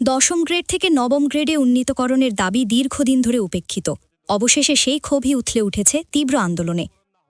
দশম গ্রেড থেকে নবম গ্রেডে উন্নীতকরণের দাবি দীর্ঘদিন ধরে উপেক্ষিত। অবশেষে সেই ক্ষোভই উথলে উঠেছে তীব্র আন্দোলনে।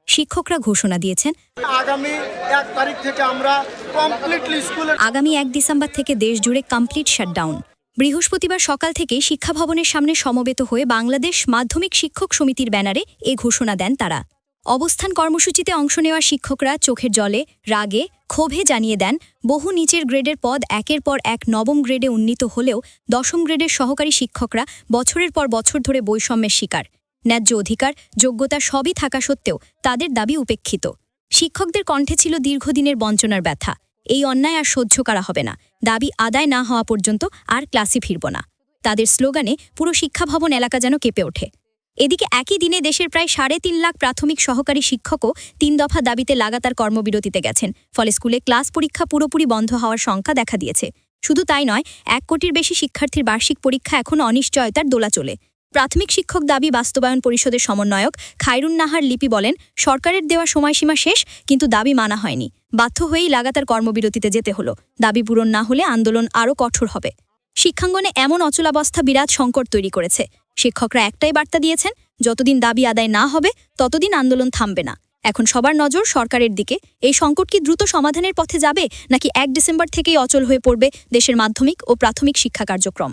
শিক্ষকরা ঘোষণা দিয়েছেন আগামী এক তারিখ থেকে আমরা কমপ্লিটলি স্কুলের আগামী এক ডিসেম্বর থেকে দেশ জুড়ে কমপ্লিট শাটডাউন বৃহস্পতিবার সকাল থেকে শিক্ষা ভবনের সামনে সমবেত হয়ে বাংলাদেশ মাধ্যমিক শিক্ষক সমিতির ব্যানারে এ ঘোষণা দেন তারা। অবস্থান কর্মসূচিতে অংশ নেওয়া শিক্ষকরা চোখের জলে, রাগে, ক্ষোভে জানিয়ে দেন, বহু নিচের গ্রেডের পদ একের পর এক নবম গ্রেডে উন্নীত হলেও দশম গ্রেডের সহকারী শিক্ষকরা বছরের পর বছর ধরে বৈষম্যের শিকার। ন্যায্য অধিকার, যোগ্যতা সবই থাকা সত্ত্বেও তাদের দাবি উপেক্ষিত। শিক্ষকদের কণ্ঠে ছিল দীর্ঘদিনের বঞ্চনার ব্যথা। এই অন্যায় আর সহ্য করা হবে না। দাবি আদায় না হওয়া পর্যন্ত আর ক্লাসে ফিরব না। তাদের স্লোগানে পুরো শিক্ষা ভবন এলাকা যেন কেঁপে ওঠে। এদিকে একই দিনে দেশের প্রায় সাড়ে তিন লাখ প্রাথমিক সহকারী শিক্ষকও তিন দফা দাবিতে লাগাতার কর্মবিরতিতে গেছেন। ফলে স্কুলে ক্লাস পরীক্ষা পুরোপুরি বন্ধ হওয়ার শঙ্কা দেখা দিয়েছে। শুধু তাই নয়, এক কোটির বেশি শিক্ষার্থীর বার্ষিক পরীক্ষা এখন অনিশ্চয়তার দোলা চলে। প্রাথমিক শিক্ষক দাবি বাস্তবায়ন পরিষদের সমন্বয়ক খায়রুন নাহার লিপি বলেন, সরকারের দেওয়া সময়সীমা শেষ, কিন্তু দাবি মানা হয়নি। বাধ্য হয়েই লাগাতার কর্মবিরতিতে যেতে হলো। দাবি পূরণ না হলে আন্দোলন আরও কঠোর হবে। শিক্ষাঙ্গনে এমন অচলাবস্থা বিরাট সংকট তৈরি করেছে। শিক্ষকরা একটাই বার্তা দিয়েছেন, যতদিন দাবি আদায় না হবে, ততদিন আন্দোলন থামবে না। এখন সবার নজর সরকারের দিকে। এই সংকট কি দ্রুত সমাধানের পথে যাবে, নাকি এক ডিসেম্বর থেকেই অচল হয়ে পড়বে দেশের মাধ্যমিক ও প্রাথমিক শিক্ষা কার্যক্রম?